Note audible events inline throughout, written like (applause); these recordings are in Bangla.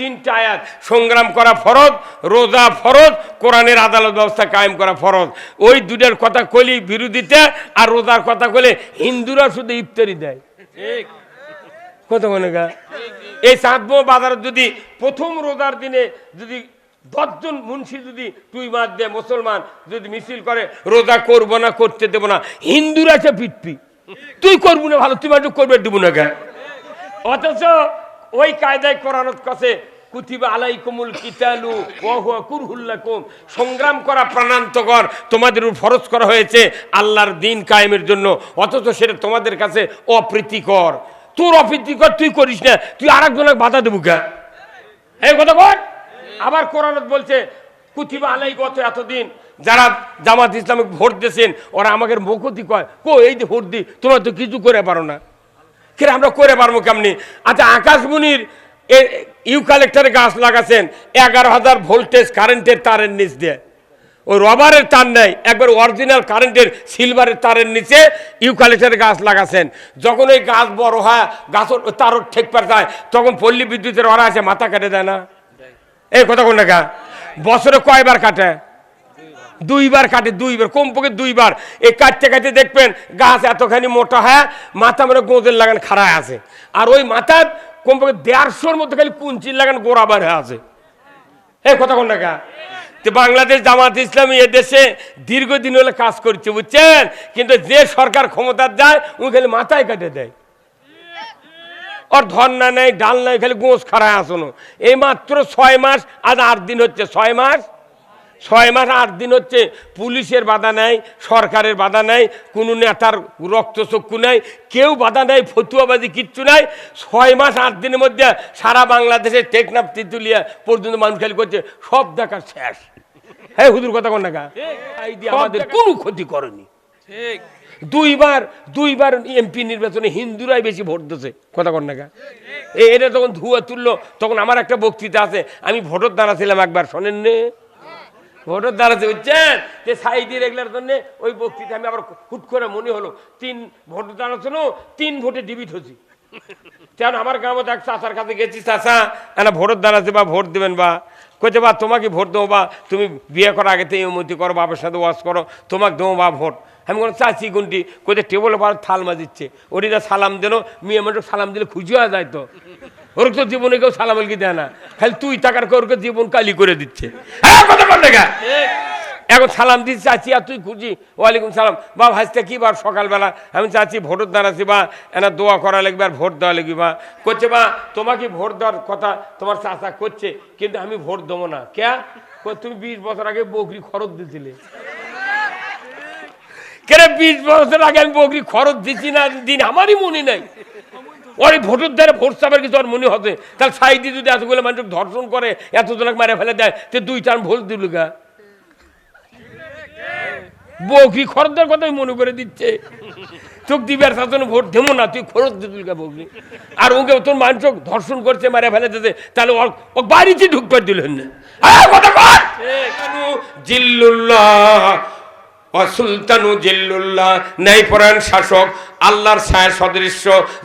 তিনটা আয়াত। সংগ্রাম করা ফরজ রোজা ফরজ কোরআনের আদালত ব্যবস্থা কায়েম করা ফরজ। ওই দুটার কথা কলি বিরোধিতা আর রোজার কথা কলে হিন্দুরা শুধু ইফতারি দেয়। ঠিক। কত মনে গা এই চাঁদবো বাজার যদি প্রথম রোজার দিনে যদি দশজন মুন্সি যদি তুই মাছ দেয় মুসলমান যদি মিছিল করে রোজা করব না করতে দেবো না হিন্দুরা সে পিটপি। তুই করব না ভালো তুই মাত্র করবে দেবো না গা অথচ ওই কায়দায় কোরআনত কাছে সংগ্রাম করা প্রাণান্তকর তোমাদের ফরজ করা হয়েছে আল্লাহর দিন কায়েমের জন্য, অথচ সেটা তোমাদের কাছে অপ্রীতিকর। তোর অপ্রীতিকর, তুই করিস না, তুই আর আরেকজনকে বাধা দেবো কে? এই কথা বল আবার কোরআনত বলছে, কুতিবা আলাই গত এতদিন যারা জামাত ইসলামিক ভোট দিয়েছেন, ওরা আমাকে মুখতি কয় কো এই যে ভোট দি, তোমরা তো কিছু করে পারো না। কিরে আমরা করে পারব কেমনি? আচ্ছা আকাশমণির ইউ কালেক্টরে গাছ লাগাছেন, এগারো হাজার ভোল্টেজ কারেন্টের তারের নিচ দিয়ে। ওই রবারের তার নেই, একবার অরিজিনাল কারেন্টের সিলভারের তারের নিচে ইউ কালেক্টরে গাছ লাগাছেন। যখন ওই গাছ বড় হয়, গাছের তারও ঠেক যায়, তখন পল্লী বিদ্যুতের ওরা আছে, মাথা কেটে দেয় না? এই কথা কোন টাকা বছরে কয়বার কাটে? দুইবার কাটে, দুইবার, কমপক্ষে দুইবার। এই কাটতে কাটতে দেখবেন গাছ এতখানি মোটা, হয়, মাথা মানে গোঁদের লাগান খাড়ায় আছে। আর ওই মাথার কমপক্ষে দেড়শোর মধ্যে খালি কুঞ্চির লাগান গোড়াবার হয়ে আছে। এই কথা কোন টাকা তো বাংলাদেশ জামাত ইসলামী এ দেশে দীর্ঘদিন হলে কাজ করছে, বুঝছেন? কিন্তু যে সরকার ক্ষমতার যায় উনি খালি মাথায় কাটে দেয়। ওর ধর্না নেই, ডাল নেই, খালি গোঁস খাড়ায় আসনো এই মাত্র ছয় মাস, আজ আট দিন হচ্ছে, ছয় মাস। ছয় মাস আট দিন হচ্ছে পুলিশের বাধা নেই সরকারের বাধা নেই কোনো নেতার রক্তচক্ষু নেই কেউ বাধা নেই ফতুয়াবাজি কিচ্ছু নাই। ছয় মাস আট দিনের মধ্যে সারা বাংলাদেশের টেকনাফ তিতুলিয়া পর্যন্ত মানুষ খালি করছে সব দেখার শেষ। হ্যাঁ হুদুর কথা কোন টাকা আমাদের কোনো ক্ষতি করেনি। ঠিক। দুইবার দুইবার এমপি নির্বাচনে হিন্দুরাই বেশি ভোট দিচ্ছে কথা কর না এ এটা তখন ধুয়া তুললো তখন আমার একটা বক্তৃতা আছে আমি ভোটের দাঁড়াছিলাম একবার শোনেন নে ভোটের দাঁড়াতে বুঝছেন? যে সাইডি রেগুলার জন্য ওই বক্তৃতা আমি আবার হুট করে মনে হলো, তিন ভোটের দাঁড়াচ্ছিল তিন ভোটে ডিবিট হচ্ছি কেন আমার গ্রামে এক চাচার কাছে গেছি, চাচা, এনা ভোটের দাঁড়াতে বা ভোট দেবেন বা? কইতে বা, তোমাকে ভোট দেবো বা? তুমি বিয়ে করার আগে থেকে উন্নতি করো, বাবার সাথে ওয়াজ করো, তোমাকে দেবো বা ভোট? আমি কোনো চাচি গুনটি কোথায় টেবলে বার থাল মাজিচ্ছে। ওটিটা সালাম দেন মেয়ে মানুষ সালাম দিলে হয়ে যায় তো? ওর তো জীবনে কেউ সালাম আলকি দেয় না। খালি তুই টাকার ওরকে জীবন কালি করে দিচ্ছে। হ্যাঁ এখন সালাম দিচ্ছি চাচি আর তুই খুঁজি। ওয়ালাইকুম সালাম। বা ভাজতে কি বার সকালবেলা? আমি চাচি ভোটের দাঁড়াচ্ছি বা এনা দোয়া করা লাগবে আর ভোট দেওয়া লাগবে বা। করছে বা তোমাকে ভোট দেওয়ার কথা তোমার চাচা করছে কিন্তু আমি ভোট দেবো না। কে কই, তুমি বিশ বছর আগে বকরি খরচ দিছিলে। কেন বিশ বছর আগে আমি বকরি খরচ দিচ্ছি না? দিন আমারই মনে নাই। ওর এই ভোটের দ্বারা ভোট চাপের কিছু মনে হতে। তাহলে সাইডে যদি এতগুলো মানুষ ধর্ষণ করে, এতজনকে মারে ফেলে দেয়, তো দুই টান ভোট দিল গা। বকরি খরচের কথাই মনে করে দিচ্ছে। চোখ দিবে আর তার ভোট দেবো না, তুই খরচ দিতুল গা বকরি আর ওকে তোর মানুষ ধর্ষণ করছে, মারে ফেলে দিতে তাহলে ও বাড়িতে ঢুকতে দিলেন না। আরে কথা জিল্লুল্লাহ। অসুলতানু জিল্লুল্লাহ, ন্যায়পরায়ণ শাসক, আল্লাহর ছায়া সদৃশ্য,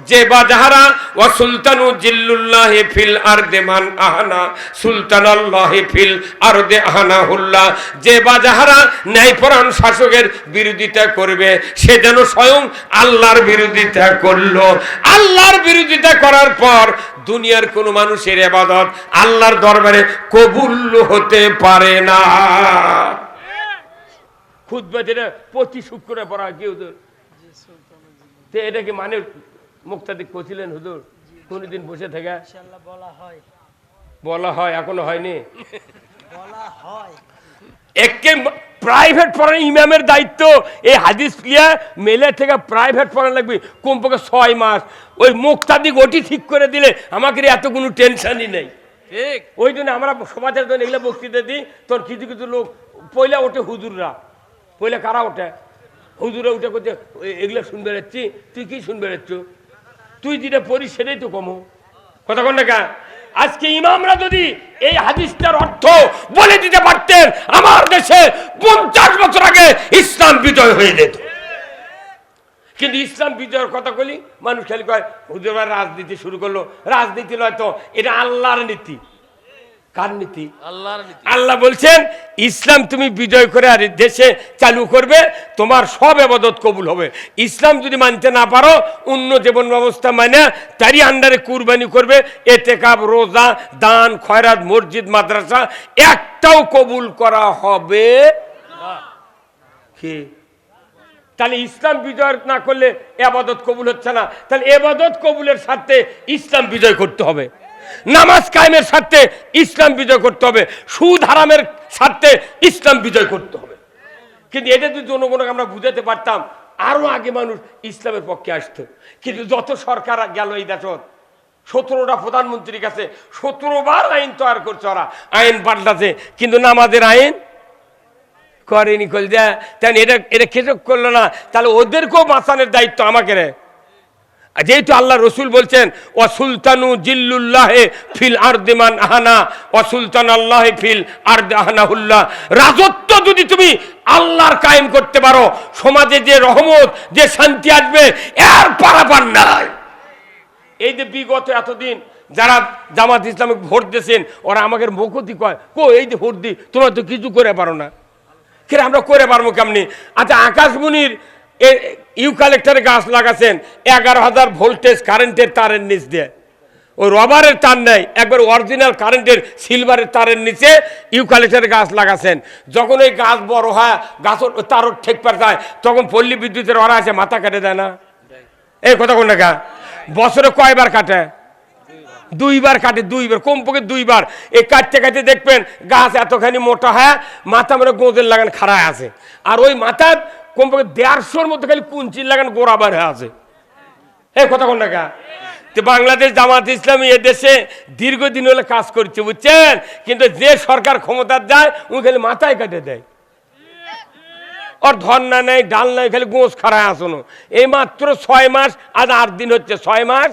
যে বা যাহারা অসুলতানু জিল্লুল্লাহ ফিল আর দেমান আহানা সুলতান আল্লাহ ফিল আর দে আহানা হুল্লাহ যে বা যাহারা ন্যায়পরায়ণ শাসকের বিরোধিতা করবে, সে যেন স্বয়ং আল্লাহর বিরোধিতা করল। আল্লাহর বিরোধিতা করার পর দুনিয়ার কোনো মানুষের এবাদত আল্লাহর দরবারে কবুল হতে পারে না। যেটা প্রতি শুক্রে পড়া কি হুজুর? তো এটা কি মানে হুজুর? কোনদিন বসে থেকে? বলা হয়। এখনও হয়নি? একে প্রাইভেট পড়ানো ইমামের দায়িত্ব এই হাদিস প্রিয়া মেলে থেকে প্রাইভেট পড়ানো লাগবে কমপক্ষে ছয় মাস। ওই মুক্তাদিক ওটি ঠিক করে দিলে আমাকে এত কোনো টেনশনই নেই। ঠিক। ওই জন্য আমরা সমাজের জন্য এগুলো বক্তৃতা দিই তোর কিছু কিছু লোক পয়লা ওঠে হুজুররা। পয়লা কারা ওঠে? হুজুরে উঠে করছে এগুলো শুনবে যাচ্ছি তুই কি শুনবে যাচ্ছ তুই যেটা পড়িস সেটাই তো কমো। কথা কন না আজকে ইমামরা যদি এই হাদিসটার অর্থ বলে দিতে পারতেন, আমার দেশে পঞ্চাশ বছর আগে ইসলাম বিজয় হয়ে যেত। কিন্তু ইসলাম বিজয়ের কথা বলি মানুষ খালি কয় হুজুরবার রাজনীতি শুরু করল। রাজনীতি নয় তো, এটা আল্লাহর নীতি। কার নীতি? আল্লাহ বলছেন ইসলাম তুমি বিজয় করে আর দেশে চালু করবে তোমার সব এবাদত কবুল হবে। ইসলাম যদি মানতে না পারো অন্য জীবন ব্যবস্থা মানে তারই আন্ডারে কুরবানি করবে এতে কাপ রোজা দান খয়রাত মসজিদ মাদ্রাসা একটাও কবুল করা হবে কি? তাহলে ইসলাম বিজয় না করলে এবাদত কবুল হচ্ছে না। তাহলে এবাদত কবুলের সাথে ইসলাম বিজয় করতে হবে। নামাজ কায়েমের সাথে ইসলাম বিজয় করতে হবে। সুদ হারামের সাথে ইসলাম বিজয় করতে হবে। কিন্তু এটা যদি জনগণকে আমরা বুঝাতে পারতাম, আরও আগে মানুষ ইসলামের পক্ষে আসতো। কিন্তু যত সরকার গেল এই দেশত, সতেরোটা প্রধানমন্ত্রীর কাছে সতেরো বার আইন তৈরি করছে ওরা। আইন পাল্টাছে, কিন্তু নামাজের আইন করেনি কল যা, তাহলে এটা এটা কেসব করল না, তাহলে ওদেরকেও বাঁচানোর দায়িত্ব আমাকে রে। যেহেতু আল্লাহ রসুল বলছেন ও সুলতানু জিল্লুল্লাহে ফিল আর্দেমান আহানা ও সুলতান আল্লাহ ফিল আর্দ আহানাহুল্লাহ। রাজত্ব যদি তুমি আল্লাহর কায়েম করতে পারো, সমাজে যে রহমত, যে শান্তি আসবে, এর পারাপার নাই। এই যে বিগত এতদিন যারা জামাত ইসলামে ভোট দিয়েছেন, ওরা আমাকে মুখতি কয় কো এই যে ভোট দি, তোমরা তো কিছু করে পারো না। কে আমরা করে পারব কেমনি? আচ্ছা আকাশমণির ইউ কালেক্টরে গাছ লাগাছেন, এগারো হাজার ভোল্টেজ কারেন্টের তারের নিচ দিয়ে। ওই রবারের তার নেই, একবার অরিজিনাল কারেন্টের সিলভারের তারের নিচে ইউকালেক্টরে গাছ লাগাছেন। যখন ওই গাছ বড় হয়, গাছ তারও ঠেক পার যায়, তখন পল্লী বিদ্যুতের ওরা আছে, মাথা কেটে দেয় না। এই কথা কোন না বছরে কয়বার কাটে? দুইবার কাটে, দুইবার, কমপক্ষে দুইবার। এই কাটতে কাটতে দেখবেন, গাছ এতখানি মোটা হয়, মাথা মানে গোঁদের লাগান খাড়ায় আছে। আর ওই মাথা কমপক্ষে দেড়শোর মধ্যে খালি কুঞ্চির লাগান গোড়াবার হয়ে আছে। এই কথা কোন টাকা তো বাংলাদেশ জামাত ইসলামী এদেশে দীর্ঘদিন হলে কাজ করছে, বুঝছেন? কিন্তু যে সরকার ক্ষমতার যায়, উনি খালি মাথায় কাটে দেয়। ওর ধর্না নেই, ডাল নাই, খালি গোঁস খাড়ায় আসনো। এই মাত্র ছয় মাস, আজ আট দিন হচ্ছে ছয় মাস।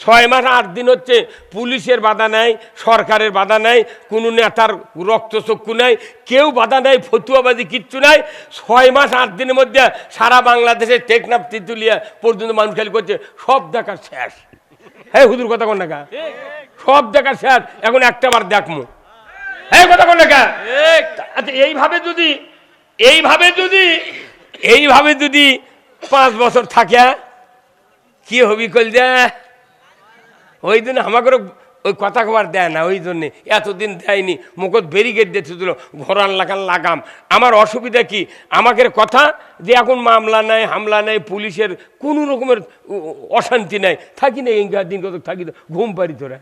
ছয় মাস আট দিন হচ্ছে পুলিশের বাধা নাই, সরকারের বাধা নাই, কোনো নেতার রক্তচক্ষু নাই, কেউ বাধা নাই, ফতুয়াবাজি কিচ্ছু নাই। ছয় মাস আট দিনের মধ্যে সারা বাংলাদেশে টেকনাফ, তিতুলিয়া পর্যন্ত মানুষ খালি করছে, সব দেখার শেষ। হ্যাঁ হুদুর কথা কোন দেখা সব দেখার শেষ। এখন একটা বার দেখমু। হ্যাঁ কথা কোন দেখা আচ্ছা এইভাবে যদি এইভাবে যদি এইভাবে যদি পাঁচ বছর থাকে, কি হবি কল দে? ওই জন্য আমাকে ওই কথা কবার দেয় না ওই জন্যে এতদিন দেয়নি মুখত ব্যারিকেড দিতে দিল ঘোরান লাগান লাগাম। আমার অসুবিধা কি? আমাকে কথা যে এখন মামলা নাই হামলা নাই পুলিশের কোনো রকমের অশান্তি নাই। থাকি না ইঙ্গা দিন কত থাকি তো ঘুম পারি তোরা।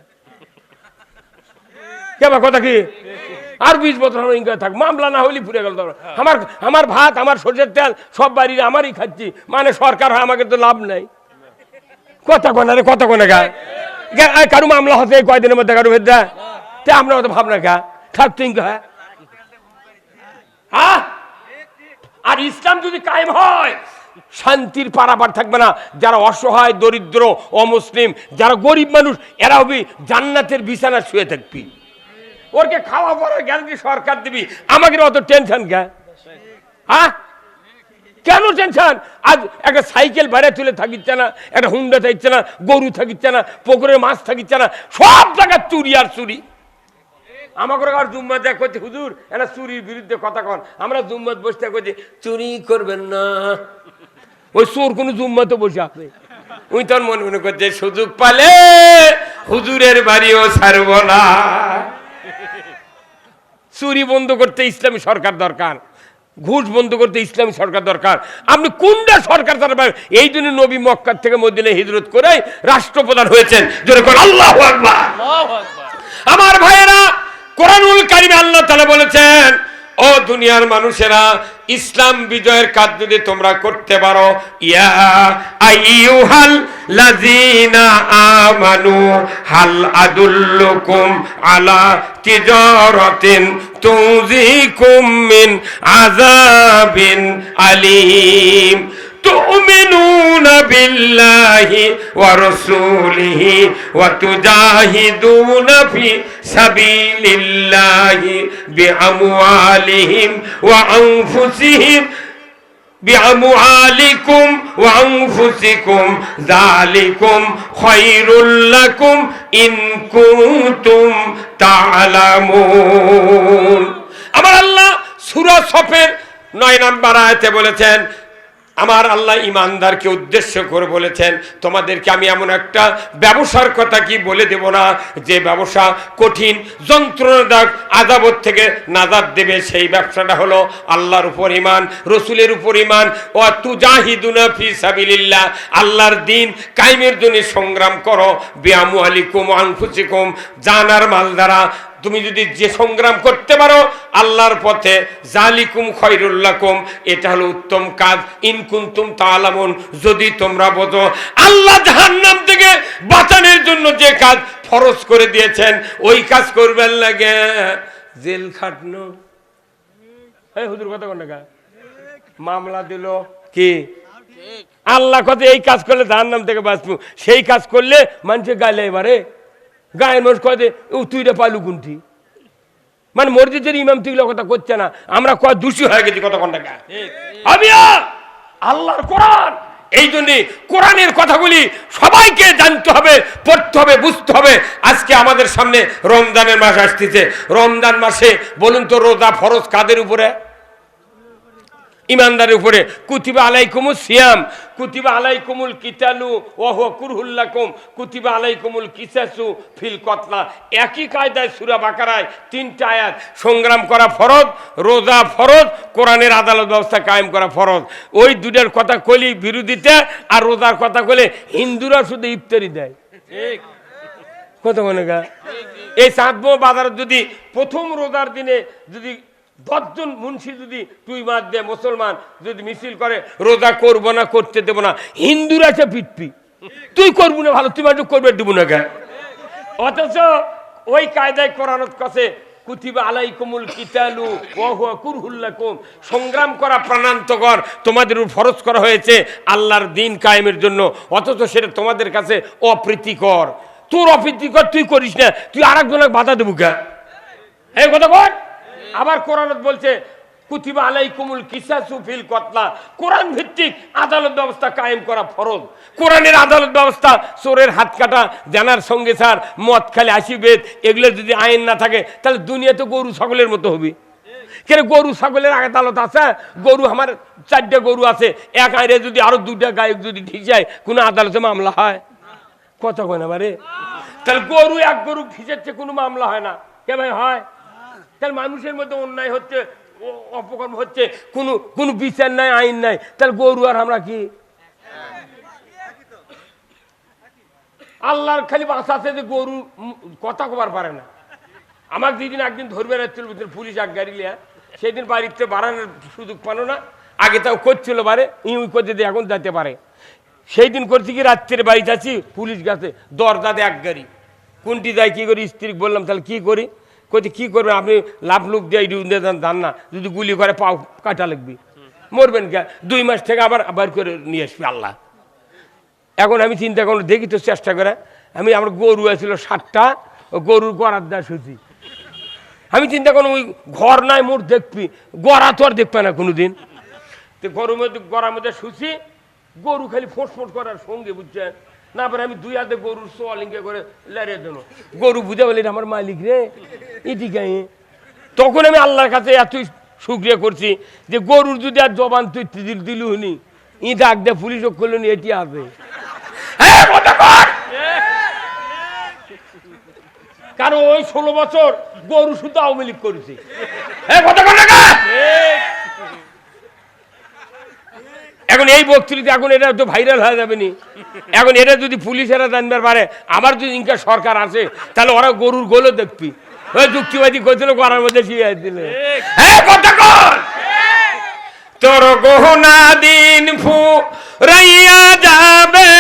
কেবা কথা কি? আর বিশ বছর আমার ইনকাম থাক মামলা না হলে ফুরে গেল তো আমার আমার ভাত আমার সর্ষের তেল সব বাড়ির আমারই খাচ্ছি। মানে সরকার হয় আমাকে তো লাভ নাই। কথা কোনা রে কথা কোনা গা গা- এই কারু মামলা এই কয়দিনের মধ্যে কারু ভেদা তে আমরা তো ভাবনা গা থাক, তুই হ্যাঁ আর ইসলাম যদি কায়েম হয়, শান্তির পারাবার থাকবে না। যারা অসহায়, দরিদ্র, অমুসলিম, যারা গরিব মানুষ, এরা হবি জান্নাতের বিছানা শুয়ে থাকবি। ওরকে খাওয়া পড়ার গ্যারান্টি সরকার দিবি। আমাকে অত টেনশন কে? হ্যাঁ কেন টেনশন? আজ একটা সাইকেল বাইরে তুলে থাকিচ্ছে না, একটা হুন্ডা থাকছে না, গরু থাকিচ্ছে না পুকুরে মাছ থাকিচ্ছে না, সব জায়গায় চুরি আর চুরি। আমাকে আর জুম্মা দেখ করছে, হুজুর এটা চুরির বিরুদ্ধে কথা কন। আমরা জুম্মাত বসতে করছি চুরি করবেন না। ওই চোর কোনো জুম্মাতে বসে আছে। ওই তোর মনে মনে করছে, সুযোগ পালে হুজুরের বাড়িও ছাড়ব না। চুরি বন্ধ করতে ইসলামী সরকার দরকার। ঘুষ বন্ধ করতে ইসলামী সরকার দরকার। আপনি কোনটা সরকার তারা পাবেন এই জন্য নবী মক্কার থেকে মদিনে হিজরত করে রাষ্ট্রপ্রধান হয়েছেন। যেরকম আল্লাহ আমার ভাইয়েরা কোরআনুল কারিমে আল্লাহ তালা বলেছেন ও দুনিয়ার মানুষেরা, ইসলাম বিজয়ের কাজ যদি তোমরা করতে পারো, ইয়া আমানু, হাল আদুল্লুকুম আলা তিজারাতিন بالله ورسوله وتجاهدون في سبيل الله بأموالهم وأنفسهم بأموالكم وأنفسكم ذلكم خير لكم إن كنتم تعلمون আমার আল্লাহ সূরা সফের নয় নাম্বার আয়াতে বলেছেন আমার আল্লাহ ইমানদারকে উদ্দেশ্য করে বলেছেন, তোমাদেরকে আমি এমন একটা ব্যবসার কথা কি বলে দেব না, যে ব্যবসা কঠিন, যন্ত্রণাদায়ক, আদাবত থেকে নাজাদ দেবে। সেই ব্যবসাটা হলো আল্লাহর উপর ইমান রসুলের উপর ইমান ও তু জাহিদুনা ফি সাবিলিল্লাহ, আল্লাহর দিন কায়েমের জন্য সংগ্রাম করো। বিয়ামু আলিকুম আনফুসিকুম জানার মাল দ্বারা তুমি যদি যে সংগ্রাম করতে পারো আল্লাহর পথে জালিকুম খৈরুল্লাকুম এটা হলো উত্তম কাজ। ইনকুন্তুম তালামুন যদি তোমরা বোঝো আল্লাহ জাহান্নাম থেকে বাঁচানোর জন্য যে কাজ ফরজ করে দিয়েছেন ওই কাজ করবেন লাগে জেল খাটনো। হুজুর কথা কোন মামলা দিল। কি? আল্লাহ কত এই কাজ করলে জাহান্নাম থেকে বাঁচবো। সেই কাজ করলে মানুষের গাইলে এবারে গায়ের মানুষ কয় ও তুইটা পালু কোনটি মানে মসজিদের ইমাম তুইগুলো কথা করছে না। আমরা কয়, দোষী হয়ে গেছি কত ঘণ্টা আমিয়া আল্লাহর কোরআন। এই জন্যে কোরআনের কথাগুলি সবাইকে জানতে হবে, পড়তে হবে, বুঝতে হবে। আজকে আমাদের সামনে রমজানের মাস আসতেছে। রমজান মাসে বলুন তো রোজা ফরজ কাদের উপরে? ইমানদারের উপরে কুতিবা আলাইকুমুল সিয়াম কুতিবা আলাইকুমুল কিতালু ওহ কুরহুল্লাকুম কুতিবা আলাইকুমুল কিসাসু ফিল কতলা একই কায়দায় সুরা বাকারায় তিনটা আয়াত সংগ্রাম করা ফরজ রোজা ফরজ কোরআনের আদালত ব্যবস্থা কায়েম করা ফরজ। ওই দুটার কথা কলি বিরোধিতা আর রোজার কথা কলে হিন্দুরা শুধু ইফতারি দেয়। কত মনে গা এই চাঁদবো বাজার যদি প্রথম রোজার দিনে যদি দশজন মুন্সি যদি তুই মার দে, মুসলমান যদি মিছিল করে, রোজা করব না, করতে দেবো না। হিন্দুরা সে পিটপি। তুই করব না ভালো, তুই করবে, দেবো না কে অথচ ওই কায়দায় কোরআনত কাছে সংগ্রাম করা প্রাণান্তকর তোমাদের ফরজ করা হয়েছে আল্লাহর দিন কায়েমের জন্য। অথচ সেটা তোমাদের কাছে অপ্রীতিকর। তোর অপ্রীতিকর তুই করিস না, তুই আরেকজনের বাধা দেবো কে এই কথা বল। আবার কোরআনত বলছে, কুতিবা আলাইকুমুল কিসাসু ফিল কতলা। কোরআন ভিত্তিক আদালত ব্যবস্থা কায়েম করা ফরজ। কোরআনের আদালত ব্যবস্থা, চোরের হাত কাটা জানার সঙ্গে স্যার মদ খালি এগুলোর যদি আইন না থাকে, তাহলে দুনিয়াতে গরু ছাগলের মতো হবে। কেন গরু ছাগলের আদালত আছে? গরু আমার চারটে গরু আছে। এক আইরে যদি আরও দুটা গায়ক যদি ঠিক যায়, কোনো আদালতে মামলা হয়? কথা কয় না বারে। তাহলে গরু এক গরু ভিজেছে কোনো মামলা হয় না। কে ভাই, হয়? তাহলে মানুষের মধ্যে অন্যায় হচ্ছে অপকর্ম হচ্ছে, কোনো কোনো বিচার নাই, আইন নাই, তাহলে গরু আর আমরা কি? আল্লাহর খালি বাসা আছে যে গরু কথা কবার পারে না। আমার যেদিন একদিন ধরবে রাখছিল পুলিশ এক গাড়ি লিয়া, সেদিন বাড়িতে বাড়ানোর সুযোগ পানো না, আগে তাও করছিল বারে ইউ করতে দিয়ে এখন যেতে পারে। সেই দিন করছি কি রাত্রে বাড়িতে আছি, পুলিশ গেছে, দরজাতে এক গাড়ি কোনটি যায় কি করি স্ত্রী বললাম, তাহলে কি করি? কইতে, কী করবেন আপনি লাভ লুক দিয়ে দিয়ে দান না। যদি গুলি করে, পাও কাটা লাগবে। মরবেন কে? দুই মাস থেকে আবার আবার করে নিয়ে আসবে আল্লাহ। এখন আমি চিন্তা করলাম, দেখি তো চেষ্টা করে। আমি, আমার গরু আছিল সাতটা, ও গরুর গড়ার দা শুছি আমি চিন্তা করলাম, ওই ঘর নাই, মোর দেখবি। গড়া তো আর দেখবে না কোনোদিন। তো গরুর মধ্যে, গড়ার মধ্যে শুছি গরু খালি ফোঁস ফোঁস করার সঙ্গে বুঝছেন? না, পরে আমি দুই হাতে গরুর সোয়ালিঙ্গে করে লারিয়ে দেবো। গরু বুঝে বলি আমার মালিক রে এদিকে তখন আমি আল্লাহর কাছে এতই শুক্রিয়া করছি যে গরুর যদি আর জবান তুই দিল দিলু নি ই ডাক দে, পুলিশ করল নি, এটি আছে কারণ ওই ষোলো বছর গরু শুধু আওয়ামী লীগ করেছে? এখন এই বক্তৃতা এখন এটা তো ভাইরাল হয়ে যাবে নি। এখন এটা যদি পুলিশেরা জানবার পারে আবার যদি ইনকা সরকার আছে তাহলে ওরা গরুর গোলও দেখবি। ওই যুক্তিবাদী করছিল গড়ার মধ্যে শুয়ে দিলে। হ্যাঁ কথা কর! তোর গহনা দিন ফু রাইয়া যাবে।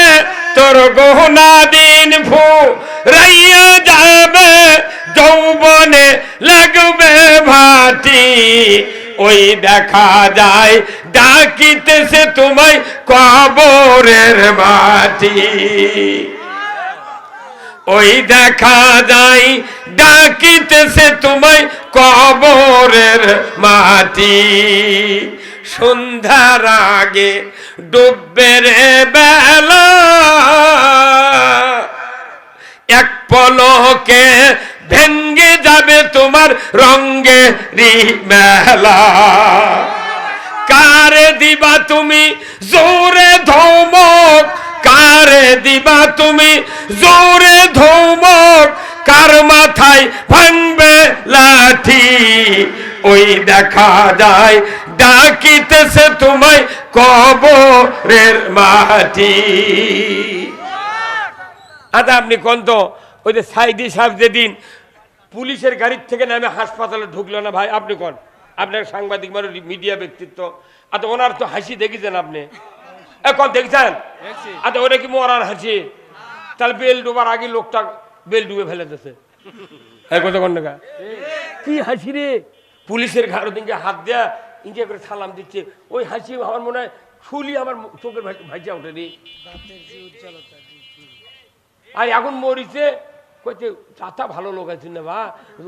তোর গহনা দিন ফু ওই দেখা যায়, ডাকিতেছে তোমায় কবরের মাটি। ওই দেখা যায়, ডাকিতেছে তোমায় কবরের মাটি। সন্ধ্যার আগে ডুববে রে বেলা, এক পলকে ভেঙ্গে যাবে তোমার রঙ্গে মেলা কারে দিবা তুমি জোরে ধমক? কারে দিবা তুমি জোরে ধমক? কার মাথায় ভাঙবে লাঠি? ওই দেখা যায়, ডাকিতেছে তোমায় কবরের মাটি। আচ্ছা আপনি কোন তো? ওই যে সাইদি সাহেব যেদিন পুলিশের গাড়ির থেকে নামে হাসপাতালে ঢুকলো না ভাই আপনি কোন? আপনার সাংবাদিক মানে মিডিয়া ব্যক্তিত্ব। আর ওনার তো হাসি দেখেছেন আপনি? এখন দেখছেন? আচ্ছা ওটা কি মরার হাসি? তাহলে বেল ডুবার আগে লোকটা বেল ডুবে ফেলে দিয়েছে। হ্যাঁ টাকা? কি হাসি রে? পুলিশের ঘাড়ো দিনকে হাত দেয়া ইঞ্জে করে সালাম দিচ্ছে। ওই হাসি আমার মনে হয় ফুলি আমার চোখের ভাইজা ওঠে রে দাঁতের যে উজ্জ্বলতা। জি, জি। আর এখন মরিছে কইছে চাতা ভালো লোক আছে না বা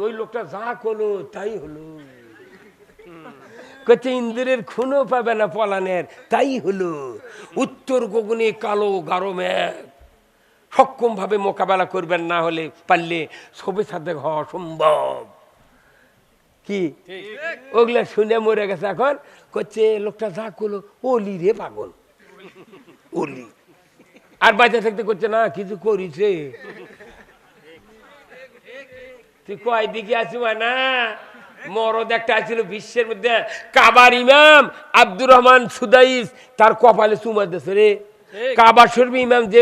ওই লোকটা যা করল তাই হলো। কচ্ছে ইন্দ্রের খুনও পাবে না পলানের তাই হলো। উত্তর গগনে কালো গারো মেঘ। সক্ষম ভাবে মোকাবেলা করবেন না হলে পারলে ছবি সাথে হওয়া অসম্ভব কি? ওগুলা শুনে মরে গেছে এখন। করছে লোকটা যা করল ওলি রে পাগল। (laughs) ওলি। আর বাচ্চা থাকতে করছে না কিছু করিছে। তুই কয় দিকে আছি না মরদ একটা ছিল বিশ্বের মধ্যে। কাবার ইমাম আব্দুর রহমান সুদাইস তার কপালে চুমা দিয়েছে রে। কাবার শরীফ ইমাম যে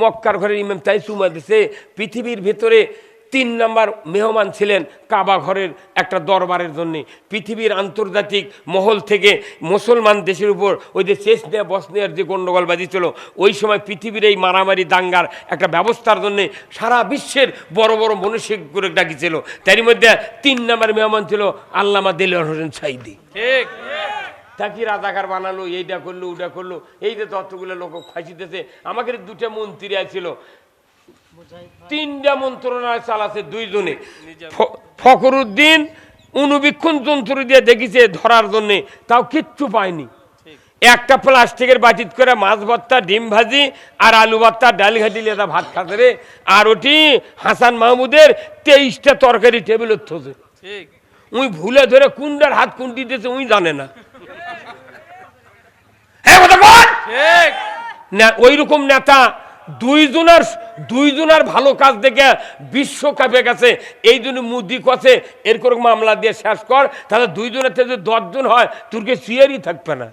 মক্কার ঘরের ইমাম তাই চুমা দিছে পৃথিবীর ভেতরে তিন নাম্বার মেহমান ছিলেন কাবা ঘরের একটা দরবারের জন্য। পৃথিবীর আন্তর্জাতিক মহল থেকে মুসলমান দেশের উপর ওই যে শেষ চেসনিয়া বসনিয়ার যে গণ্ডগোল বাজিছিল ওই সময় পৃথিবীর এই মারামারি দাঙ্গার একটা ব্যবস্থার জন্যে সারা বিশ্বের বড় বড় মনীষিক করে ডাকিছিল। তারই মধ্যে তিন নম্বর মেহমান ছিল আল্লামা দিলওয়ার হোসেন সাইদি। ঠিক। তা কি রাজাকার বানালো এইটা করল ওটা করল এই যে তত্ত্বগুলো লোক ফাঁসিতেছে আমাকে দুটা মন্ত্রী আছিল তিনটা মন্ত্রণালয় চালাচ্ছে দুইজনে। ফখরুদ্দিন অনুবীক্ষণ যন্ত্র দিয়ে দেখিছে ধরার জন্য তাও কিচ্ছু পায়নি। একটা প্লাস্টিকের বাটিত করে মাছ ভর্তা ডিম ভাজি আর আলু ভর্তা ডাল ঘাটি লেদা ভাত খাতে রে। আর ওটি হাসান মাহমুদের তেইশটা তরকারি টেবিল থসে উই ভুলে ধরে কুন্ডার হাত কুন্ডি দিয়েছে উই জানে না। হ্যাঁ না ওই রকম নেতা দুইজনের দুইজনের ভালো কাজ দেখে বিশ্বকাপে গেছে। এই জন্য মুদি কছে, এরকম মামলা দিয়ে শেষ কর, তাহলে দুইজনের থেকে যদি দশজন হয় তোরকে সিয়ারই থাকবে না?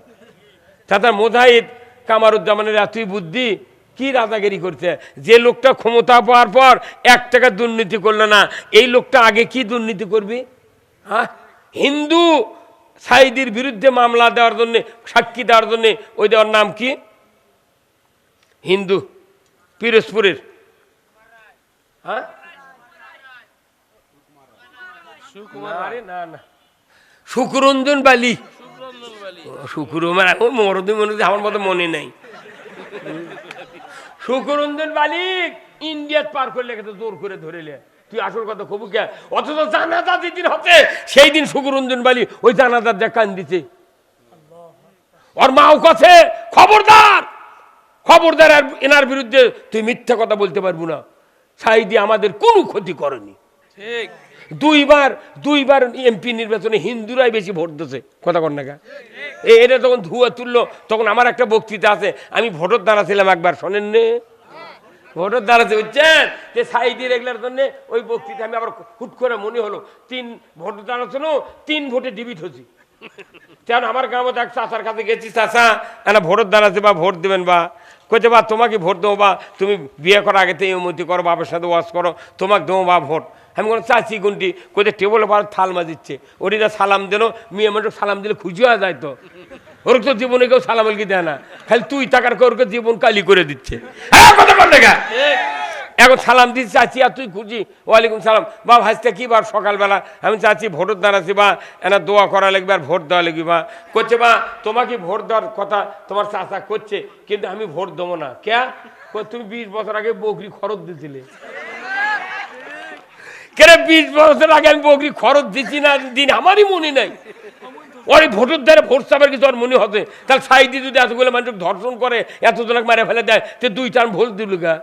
তাতে মোজাহিদ কামারুজ্জামানের এতই বুদ্ধি, কি রাজাগিরি করছে? যে লোকটা ক্ষমতা পাওয়ার পর এক টাকা দুর্নীতি করল না, এই লোকটা আগে কি দুর্নীতি করবি? হ্যাঁ হিন্দু সাইদির বিরুদ্ধে মামলা দেওয়ার জন্যে, সাক্ষী দেওয়ার জন্যে, ওই দেওয়ার নাম কি? হিন্দু। পিরোজপুরের। হ্যাঁ? না না শুকুরঞ্জন বালি। সুব্রমণ্যম শুকুর মরদি মনে আমার মতো মনে নাই। শুকুরঞ্জন বালিক ইন্ডিয়াত পার করলে জোর করে ধরেলে তুই আসল কথা কবু কে? অথচ জানাজা যেদিন হতে সেই দিন শুকুরঞ্জন বালি ওই জানাজার যা কান দিছে। ওর মাও কাছে? খবরদার! খবরদার আর এনার বিরুদ্ধে তুই মিথ্যা কথা বলতে পারব না। সাইদি আমাদের কোনো ক্ষতি করেনি। ঠিক। দুইবার দুইবার এমপি নির্বাচনে হিন্দুরাই বেশি ভোট দিচ্ছে কথা কর না এটা তখন ধুয়া তুললো তখন আমার একটা বক্তৃতা আছে। আমি ভোটের দ্বারা ছিলাম একবার শোনেন নে। ভোটের দ্বারা বুঝছেন? যে সাইদি রেগলার জন্য ওই বক্তৃতা আমি আবার হুট করে মনে হলো তিন ভোটের দ্বারা শোনো তিন ভোটে ডিবিট হচ্ছি কেন (laughs) আমার গ্রামে এক চাচার কাছে গেছি চাচা এনা ভোটের দাঁড়াতে বা ভোট দেবেন বা কইতে বা, তোমাকে ভোট দেবো, বা, তুমি বিয়ে করার আগে তুমি উন্নতি করো, বাবার সাথে ওয়াশ করো, তোমাকে দেবো, বা, ভোট। আমি কোনো চাচি গুনটি কোথায় টেবলে বার থাল মাজিচ্ছে। ওরিটা সালাম দিল, মেয়ে মানুষ সালাম দিলে খুশি হয়ে যায় তো। ওর তো জীবনে কেউ সালাম দেয় না। খালি তুই টাকার ওরকে জীবন কালি করে দিচ্ছে। হ্যাঁ কথা বল দেখা এখন সালাম দিচ্ছি চাচি আর তুই খুঁজি। ওয়ালাইকুম সালাম। বা ভাজতে কি বার সকালবেলা? আমি চাচ্ছি ভোটের দাঁড়াচ্ছি বা, এনা দোয়া করা লাগবে আর ভোট দেওয়া লাগবে বা। করছে বা, তোমাকে ভোট দেওয়ার কথা তোমার চাচা করছে, কিন্তু আমি ভোট দেবো না। কে তুমি বিশ বছর আগে বকরি খরচ দিছিলে। কেন বিশ বছর আগে আমি বকরি খরচ দিচ্ছি না? দিন আমারই মনে নাই। ওর ভোটের দ্বারা ভোট চাপের কিছু ওর মনে হতে। তাহলে সাইডে যদি এতগুলো মানুষ ধর্ষণ করে এত জনক মারে ফেলে দেয়, তো দুই টান ভোট দিল গা।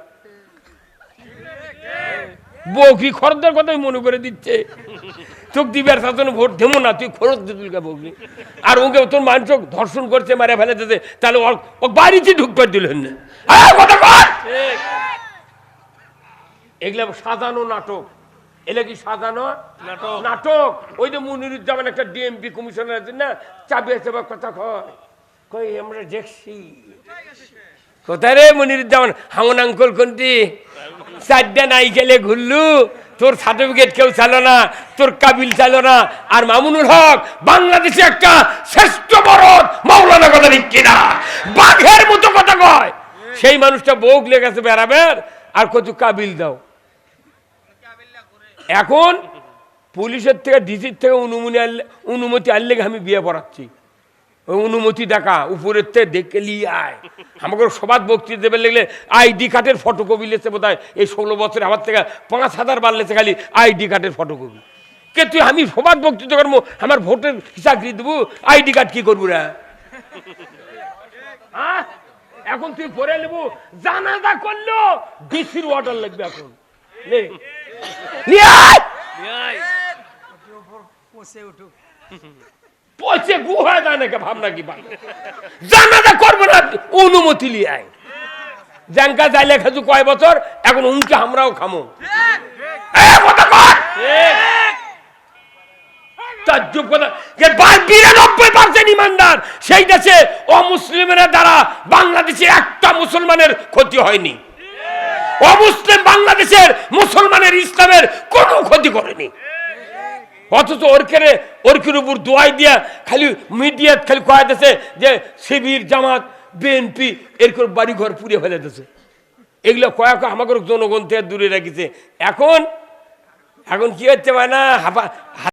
বকরি খরচের কথাই মনে করে দিচ্ছে। চোখ দিবার শাসন ভোট দেবো না তুই খরচ দিতুল গা বকরি আর ওকে তোর মানুষ ধর্ষণ করছে মারে ফেলে দিতে তাহলে ও বাড়িতে ঢুকবার দিলেন না এগুলো সাজানো নাটক। এগুলো কি সাজানো? নাটক। নাটক। ওই যে মুনিরুজ্জামান একটা ডিএমপি কমিশনার আছে না চাবি আছে বা কথা কয়। কই আমরা দেখছি। কোথায় রে মনিরুজ্জামান? হামন আঙ্কল কোনটি? চারটা নাই গেলে ঘুরলু। তোর সার্টিফিকেট কেউ চালো না, তোর কাবিল চালো না। আর মামুনুল হক, বাংলাদেশে একটা শ্রেষ্ঠ বরদ মাওলানা কথা ঠিক কিনা? বাঘের মতো কথা কয়। সেই মানুষটা বউক লেগেছে বেড়াবের, আর কত কাবিল দাও। এখন পুলিশের থেকে, ডিসির থেকে অনুমতি আনলে অনুমতি আনলে আমি বিয়ে পড়াচ্ছি। অনুমতি দেখা উপরের থেকে দেখে লিয়ে আয়। আমাকে সবাদ বক্তৃতা দেবে লাগলে আইডি কার্ডের ফটোকপি লেছে বোধ হয় এই ষোলো বছরে আমার থেকে পাঁচ হাজার বার লেছে খালি আইডি কার্ডের ফটোকপি কে তুই, আমি সবাদ বক্তৃতা করব, আমার ভোটের চাকরি দেবো, আইডি কার্ড কি করব রা? এখন তুই পরে নেব, জানাজা করল ডিসির ওয়াটার লাগবে এখন। নিয়ে আয়! বিয়াই পচে উঠুক পচে গুহা জানে কে ভাবনা কি পাই জানাজা করব না, অনুমতি লিয়ে আয়। যাইলে খাজু কয় বছর? এখন উনকে আমরাও খামো। সেই দেশে দ্বারা বাংলাদেশে একটা মুসলমানের ক্ষতি হয়নি। অমুসলিম বাংলাদেশের মুসলমানের ইসলামের কোনো ক্ষতি করেনি। অথচ ওরকেরে, ওরকের উপর দোয়াই দিয়া খালি মিডিয়া খালি কয়া দিছে যে শিবির জামাত, বিএনপি, এরকম বাড়িঘর পুড়িয়ে ফেলে দিছে এগুলো কয়েক আমাকে জনগণ থেকে দূরে রাখিছে। এখন এখন কি হচ্ছে না হাফা